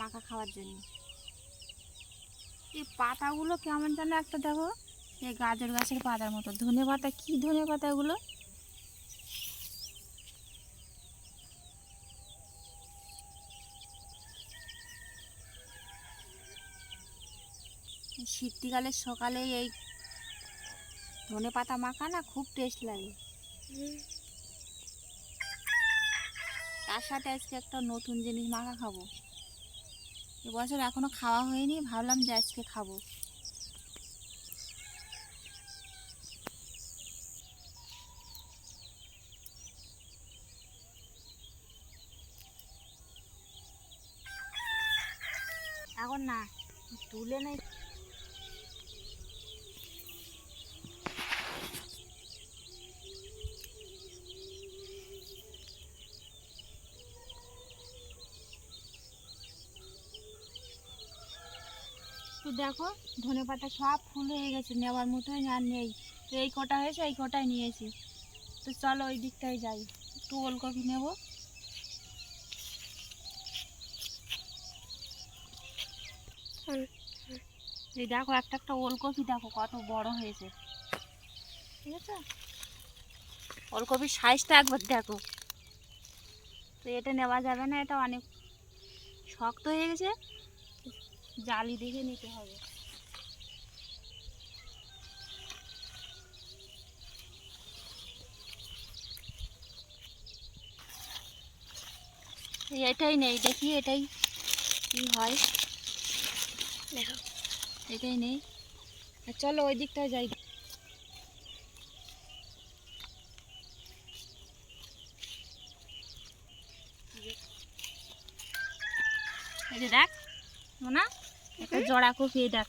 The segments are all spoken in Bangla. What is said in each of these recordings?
মাখা খাওয়ার জন্য। এই পাতাগুলো কেমন যেন একটা দেখো এই গাজর গাছের পাতার মতো। ধনে পাতা কি ধনে পাতা এগুলো? এই শীতকালের সকালে এই ধনে পাতা মাখা না খুব টেস্ট লাগে। তার সাথে আজকে একটা নতুন জিনিস মাখা খাব। এবছর এখনও খাওয়া হয়নি ভাবলাম যে আজকে খাব। এখন না তুলে নেই। দেখো, ধনে পাতা সব ফুল হয়ে গেছে, নেওয়ার মতোই আর নেই। তো এই কটা হয়েছে, এই কটাই নিয়েছি। তো চলো ওই দিকটাই যাই, একটু ওলকপি নেব। এই দেখো, একটা একটা ওলকপি দেখো, কত বড় হয়েছে। ঠিক আছে? ওলকপির সাইজটা একবার দেখো। তো এটা নেওয়া যাবে না, এটা অনেক শক্ত হয়ে গেছে। জালি দেখে নিতে হবে এই এটাই নেই দেখি এটাই কি হয় দেখো এটাই নেই আর চলো ওই দিকটায় যাই এই যে দেখ না একটা জোড়া কপি দেখ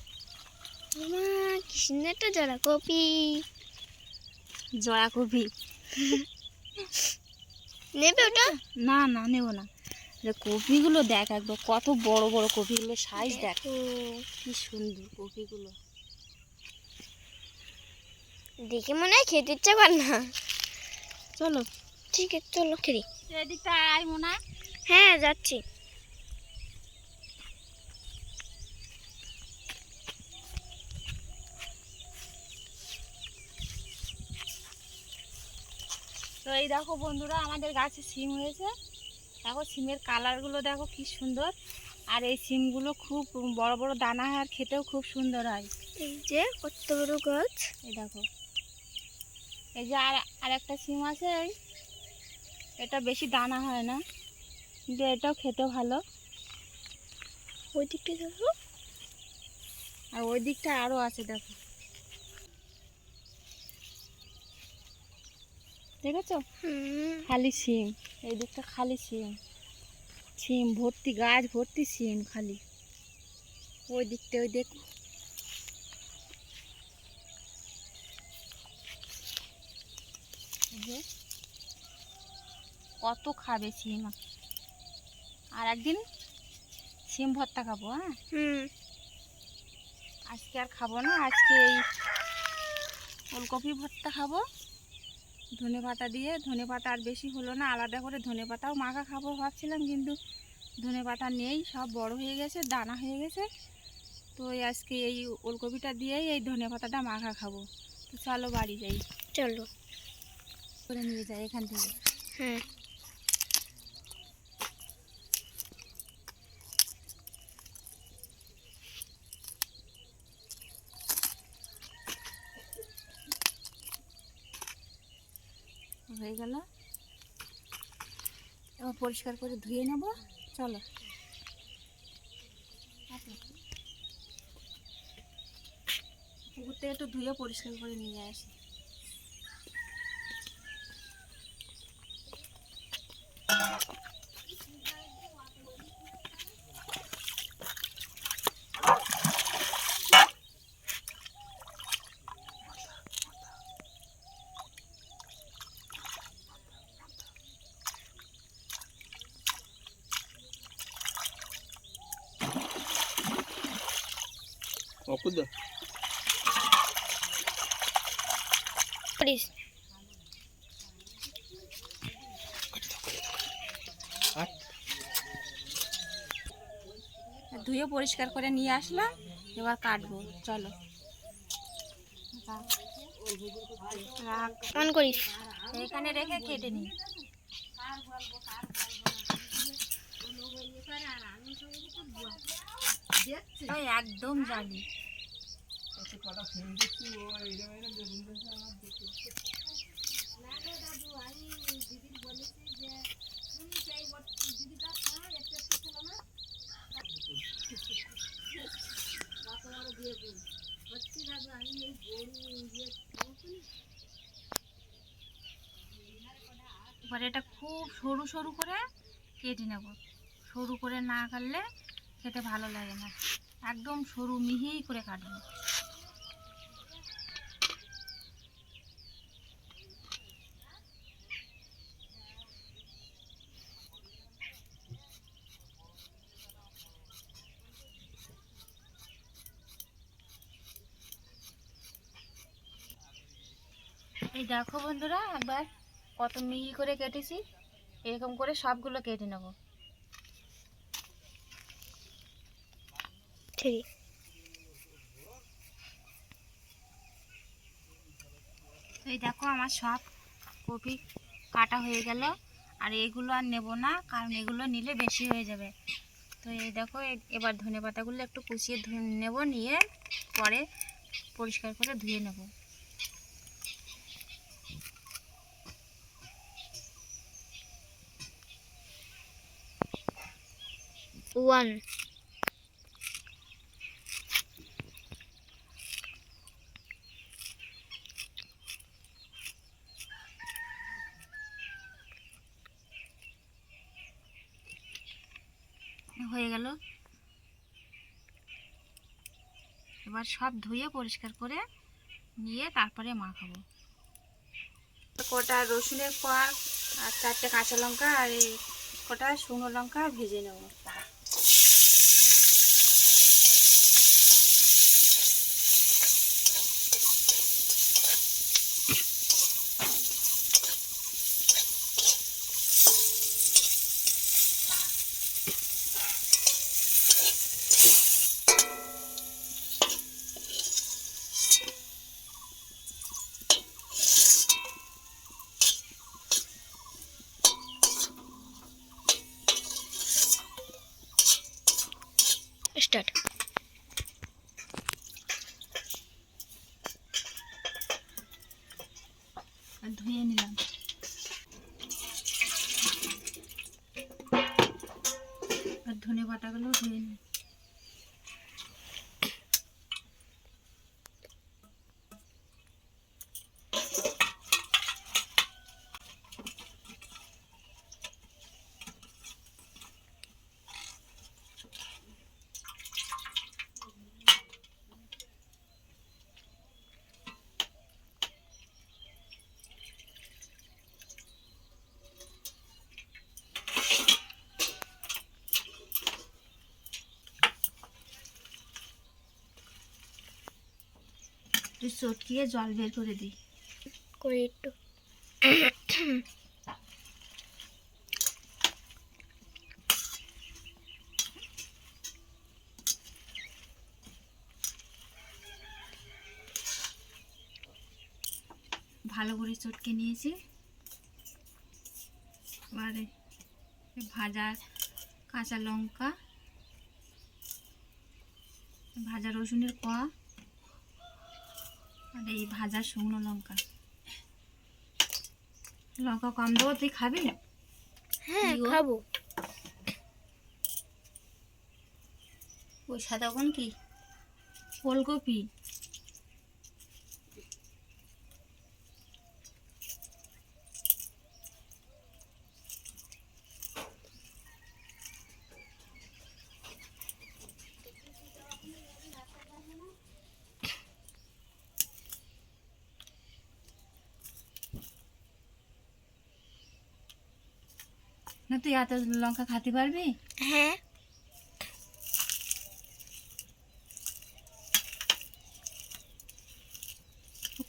কি সুন্দর একটা জোড়া কপি জোড়া কপি নেবে ওটা? না না নেব না। কপিগুলো দেখ একবার কত বড় বড় কপিগুলো সাইজ দেখ। কি সুন্দর কপিগুলো। দেখে মনে হয় খেতে ইচ্ছা কর না। চলো। ঠিক আছে চলো খেলি। এদিকটা আয় মোনা। হ্যাঁ যাচ্ছি। এই দেখো বন্ধুরা আমাদের গাছে সিম হয়েছে। দেখো সিমের কালারগুলো দেখো কি সুন্দর। আর এই সিমগুলো খুব বড় বড় দানা হয় আর খেতেও খুব সুন্দর হয়। এই যে কত বড় গাছ। এই দেখো। এই যে আর আর একটা সিম আছে এই এটা বেশি দানা হয় না কিন্তু এটাও খেতে ভালো। ওই দিকটা দেখো। আর ওই দিকটা আরও আছে দেখো। দেখেছ? খালি সিম এই দিকটা খালি সিম সিম ভর্তি গাছ ভর্তি সিম খালি। ওই দিকটা ওই দেখ। কত খাবে সিম আর একদিন সিম ভর্তা খাব হ্যাঁ? হুম। আজকে আর খাব না আজকে এই ওলকপি ভর্তা খাব। ধনে পাতা দিয়ে ধনে পাতা আর বেশি হলো না আলাদা করে ধনে পাতাও মাখা খাব ভাবছিলাম কিন্তু ধনে পাতা নেই সব বড় হয়ে গেছে দানা হয়ে গেছে। তো আজকে এই ওলকপিটা দিয়েই এই ধনে পাতাটা মাখা খাব। তো চলো বাড়ি যাই। চলো। করে নিয়ে যাই এখান থেকে। হ্যাঁ। হয়ে গেল। এবার পরিষ্কার করে ধুয়ে নেব। চলো। পুকুর থেকে একটু ধুয়ে পরিষ্কার করে নিয়ে আসি। করিস ধুয়ে পরিষ্কার করে নিয়ে আসলাম এবার কাটবো চলো। অন করিস। এখানে রেখে কেটে ওই একদম জালি। এবার এটা খুব সরু সরু করে কেটে নেব। সরু করে না কাটলে খেতে ভালো লাগে না। একদম সরু মিহি করে কাটবো। এই দেখো বন্ধুরা একবার কত মিহি করে কেটেছি। এরকম করে সবগুলো কেটে নেব। ঠিক। এই দেখো আমার সব কপি কাটা হয়ে গেল। আর এগুলো আর নেব না কারণ এগুলো নিলে বেশি হয়ে যাবে। তো এই দেখো এবার ধনে পাতাগুলো একটু কুচিয়ে ধুয়ে নেব নিয়ে পরে পরিষ্কার করে ধুয়ে নেব। ওয়ান হয়ে গেল। এবার সব ধুয়ে পরিষ্কার করে নিয়ে তারপরে মাখাবো। কটা রসুনের কোয়া আর চারটে কাঁচা লঙ্কা আর এই কটা শুকনো লঙ্কা ভেজে নেব। ধুয়ে নিলাম। আর ধনে বাটাগুলো ধুয়ে নিই চটকিয়ে জল বের করে দিই। করি একটু। ভালো করে চটকে নিয়েছি। এবারে ভাজা কাঁচা লঙ্কা ভাজা রসুনের কোয়া আর এই ভাজা শুকনো লঙ্কা। লঙ্কা কম দেবো তুই খাবি হ্যাঁ খাব। ওই সাদা কোন কি? ফুলকপি না তুই এত লঙ্কা খাতে পারবি হ্যাঁ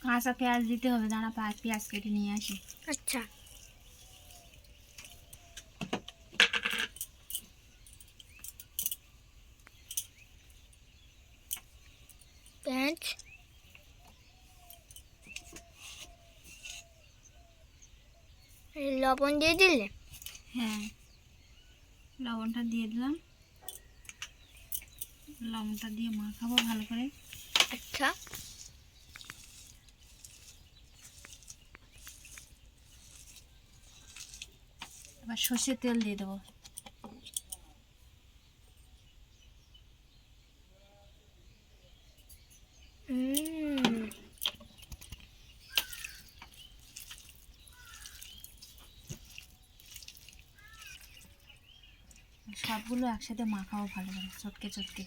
কাঁচা পেঁয়াজ দিতে হবে দাঁড়া পাঁচ পেঁয়াজ কেটে নিয়ে আসি আচ্ছা পেঁয়াজ লবণ দিয়ে দিলে হ্যাঁ। লবণটা দিয়ে দিলাম। লবণটা দিয়ে মাখাবো ভালো করে। আচ্ছা। এবার সর্ষের তেল দিয়ে দেবো। হুম সবগুলো একসাথে মাখাও ভালো করে চটকে চটকে।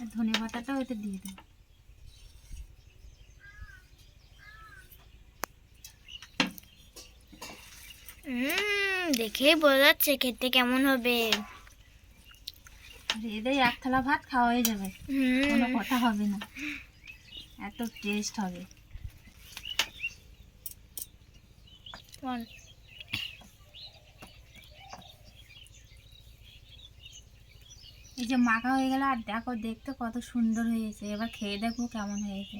আর ধনে পাতাটাও এতে দিয়ে দেবো। হুম দেখেই বোঝা যাচ্ছে খেতে কেমন হবে। এদের এক থালা ভাত খাওয়াই যাবে কোনো কথা হবে না। এত টেস্ট হবে। এই যে মাখা হয়ে গেল আর দেখো দেখতে কত সুন্দর হয়েছে। এবার খেয়ে দেখো কেমন হয়েছে।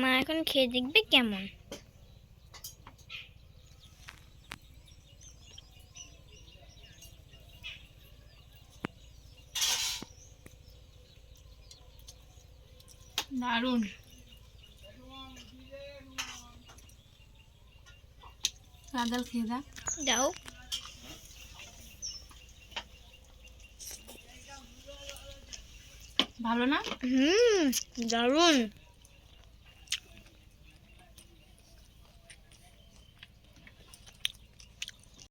মা এখন খেয়ে দেখবে কেমন। দারুণ। কাদাল খেয়ে দেখ দাও। ভালো না? হুম দারুণ।